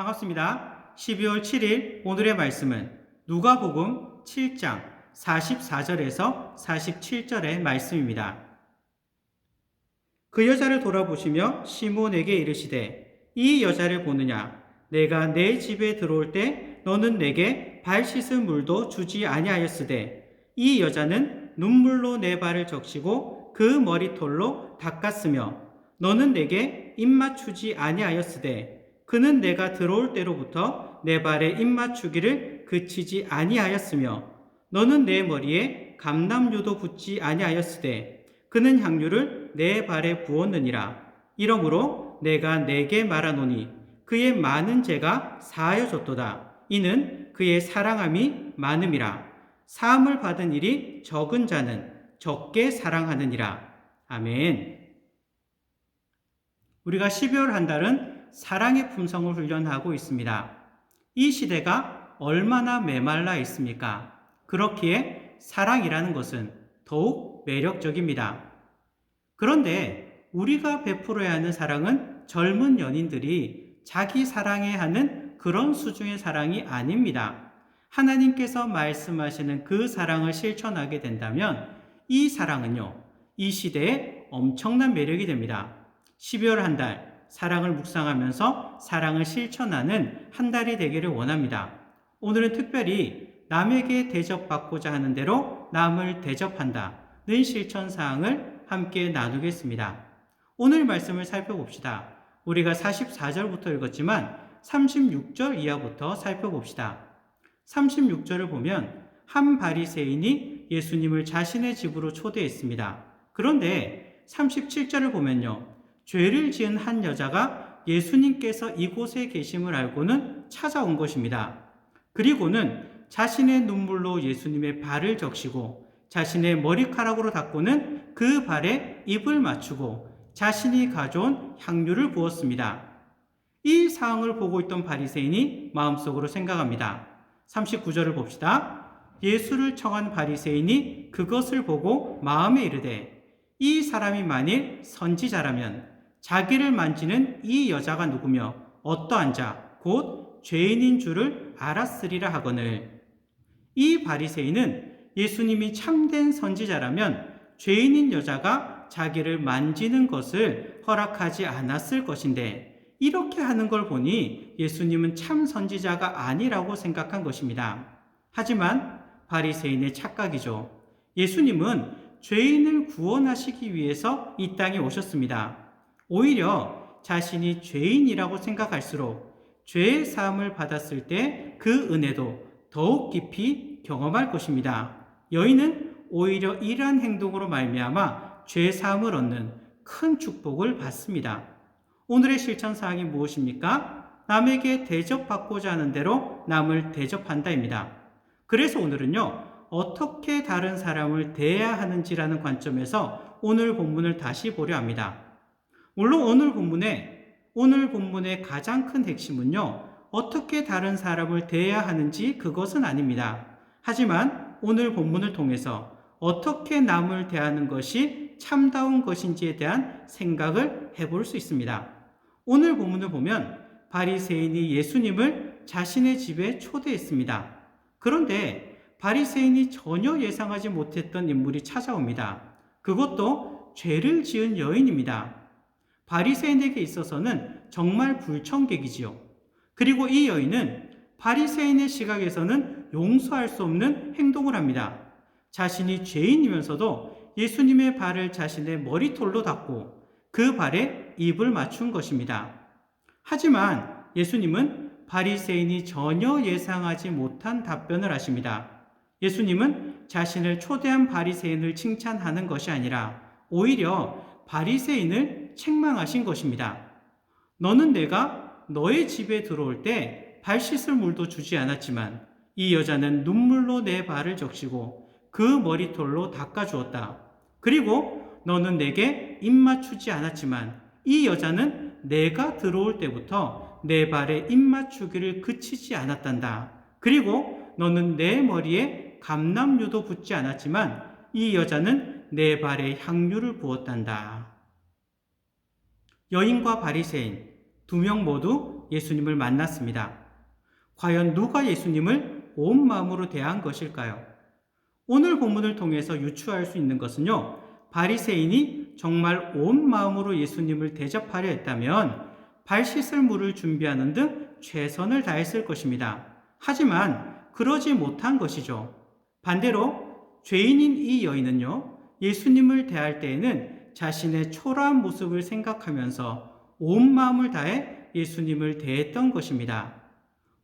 반갑습니다. 12월 7일 오늘의 말씀은 누가복음 7장 44절에서 47절의 말씀입니다. 그 여자를 돌아보시며 시몬에게 이르시되 이 여자를 보느냐 내가 내 집에 들어올 때 너는 내게 발 씻을 물도 주지 아니하였으되 이 여자는 눈물로 내 발을 적시고 그 머리털로 닦았으며 너는 내게 입맞추지 아니하였으되 그는 내가 들어올 때로부터 내 발에 입맞추기를 그치지 아니하였으며 너는 내 머리에 감람유도 붓지 아니하였으되 그는 향유를 내 발에 부었느니라. 이러므로 내가 내게 말하노니 그의 많은 죄가 사하여졌도다. 이는 그의 사랑함이 많음이라. 사함을 받은 일이 적은 자는 적게 사랑하느니라. 아멘. 우리가 12월 한 달은 사랑의 품성을 훈련하고 있습니다. 이 시대가 얼마나 메말라 있습니까? 그렇기에 사랑이라는 것은 더욱 매력적입니다. 그런데 우리가 베풀어야 하는 사랑은 젊은 연인들이 자기 사랑해야 하는 그런 수준의 사랑이 아닙니다. 하나님께서 말씀하시는 그 사랑을 실천하게 된다면 이 사랑은요, 이 시대에 엄청난 매력이 됩니다. 12월 한 달, 사랑을 묵상하면서 사랑을 실천하는 한 달이 되기를 원합니다. 오늘은 특별히 남에게 대접받고자 하는 대로 남을 대접한다는 실천 사항을 함께 나누겠습니다. 오늘 말씀을 살펴봅시다. 우리가 44절부터 읽었지만 36절 이하부터 살펴봅시다. 36절을 보면 한 바리새인이 예수님을 자신의 집으로 초대했습니다. 그런데 37절을 보면요. 죄를 지은 한 여자가 예수님께서 이곳에 계심을 알고는 찾아온 것입니다. 그리고는 자신의 눈물로 예수님의 발을 적시고 자신의 머리카락으로 닦고는 그 발에 입을 맞추고 자신이 가져온 향유를 부었습니다. 이 상황을 보고 있던 바리새인이 마음속으로 생각합니다. 39절을 봅시다. 예수를 청한 바리새인이 그것을 보고 마음에 이르되 이 사람이 만일 선지자라면 자기를 만지는 이 여자가 누구며 어떠한 자, 곧 죄인인 줄을 알았으리라 하거늘. 이 바리새인은 예수님이 참된 선지자라면 죄인인 여자가 자기를 만지는 것을 허락하지 않았을 것인데 이렇게 하는 걸 보니 예수님은 참 선지자가 아니라고 생각한 것입니다. 하지만 바리새인의 착각이죠. 예수님은 죄인을 구원하시기 위해서 이 땅에 오셨습니다. 오히려 자신이 죄인이라고 생각할수록 죄의 사함을 받았을 때 그 은혜도 더욱 깊이 경험할 것입니다. 여인은 오히려 이러한 행동으로 말미암아 죄 사함을 얻는 큰 축복을 받습니다. 오늘의 실천 사항이 무엇입니까? 남에게 대접받고자 하는 대로 남을 대접한다입니다. 그래서 오늘은요, 어떻게 다른 사람을 대해야 하는지라는 관점에서 오늘 본문을 다시 보려 합니다. 물론 오늘 본문에 오늘 본문의 가장 큰 핵심은요. 어떻게 다른 사람을 대해야 하는지 그것은 아닙니다. 하지만 오늘 본문을 통해서 어떻게 남을 대하는 것이 참다운 것인지에 대한 생각을 해볼 수 있습니다. 오늘 본문을 보면 바리새인이 예수님을 자신의 집에 초대했습니다. 그런데 바리새인이 전혀 예상하지 못했던 인물이 찾아옵니다. 그것도 죄를 지은 여인입니다. 바리새인에게 있어서는 정말 불청객이지요. 그리고 이 여인은 바리새인의 시각에서는 용서할 수 없는 행동을 합니다. 자신이 죄인이면서도 예수님의 발을 자신의 머리털로 닦고 그 발에 입을 맞춘 것입니다. 하지만 예수님은 바리새인이 전혀 예상하지 못한 답변을 하십니다. 예수님은 자신을 초대한 바리새인을 칭찬하는 것이 아니라 오히려 바리새인을 책망하신 것입니다. 너는 내가 너의 집에 들어올 때 발 씻을 물도 주지 않았지만 이 여자는 눈물로 내 발을 적시고 그 머리털로 닦아 주었다. 그리고 너는 내게 입 맞추지 않았지만 이 여자는 내가 들어올 때부터 내 발에 입 맞추기를 그치지 않았단다. 그리고 너는 내 머리에 감남유도 붓지 않았지만 이 여자는 내 발에 향유를 부었단다. 여인과 바리새인 두 명 모두 예수님을 만났습니다. 과연 누가 예수님을 온 마음으로 대한 것일까요? 오늘 본문을 통해서 유추할 수 있는 것은요. 바리새인이 정말 온 마음으로 예수님을 대접하려 했다면 발 씻을 물을 준비하는 등 최선을 다했을 것입니다. 하지만 그러지 못한 것이죠. 반대로 죄인인 이 여인은요. 예수님을 대할 때에는 자신의 초라한 모습을 생각하면서 온 마음을 다해 예수님을 대했던 것입니다.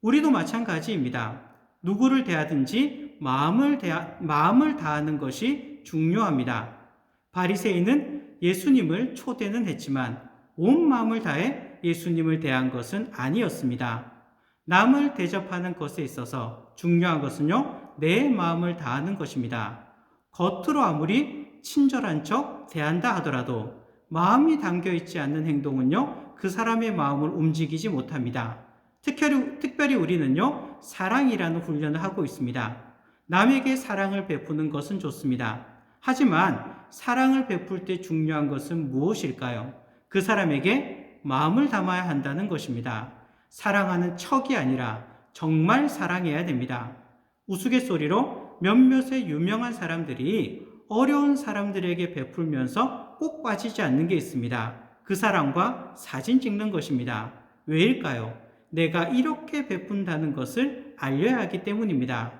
우리도 마찬가지입니다. 누구를 대하든지 마음을 대하, 마음을 다하는 것이 중요합니다. 바리새인은 예수님을 초대는 했지만 온 마음을 다해 예수님을 대한 것은 아니었습니다. 남을 대접하는 것에 있어서 중요한 것은요, 내 마음을 다하는 것입니다. 겉으로 아무리 친절한 척 대한다 하더라도 마음이 담겨 있지 않는 행동은요, 그 사람의 마음을 움직이지 못합니다. 특별히, 특별히 우리는요, 사랑이라는 훈련을 하고 있습니다. 남에게 사랑을 베푸는 것은 좋습니다. 하지만 사랑을 베풀 때 중요한 것은 무엇일까요? 그 사람에게 마음을 담아야 한다는 것입니다. 사랑하는 척이 아니라 정말 사랑해야 됩니다. 우스갯소리로 몇몇의 유명한 사람들이 어려운 사람들에게 베풀면서 꼭 빠지지 않는 게 있습니다. 그 사람과 사진 찍는 것입니다. 왜일까요? 내가 이렇게 베푼다는 것을 알려야 하기 때문입니다.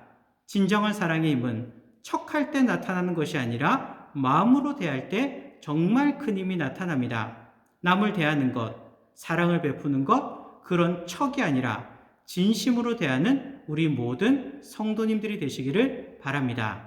진정한 사랑의 힘은 척할 때 나타나는 것이 아니라 마음으로 대할 때 정말 큰 힘이 나타납니다. 남을 대하는 것, 사랑을 베푸는 것, 그런 척이 아니라 진심으로 대하는 우리 모든 성도님들이 되시기를 바랍니다.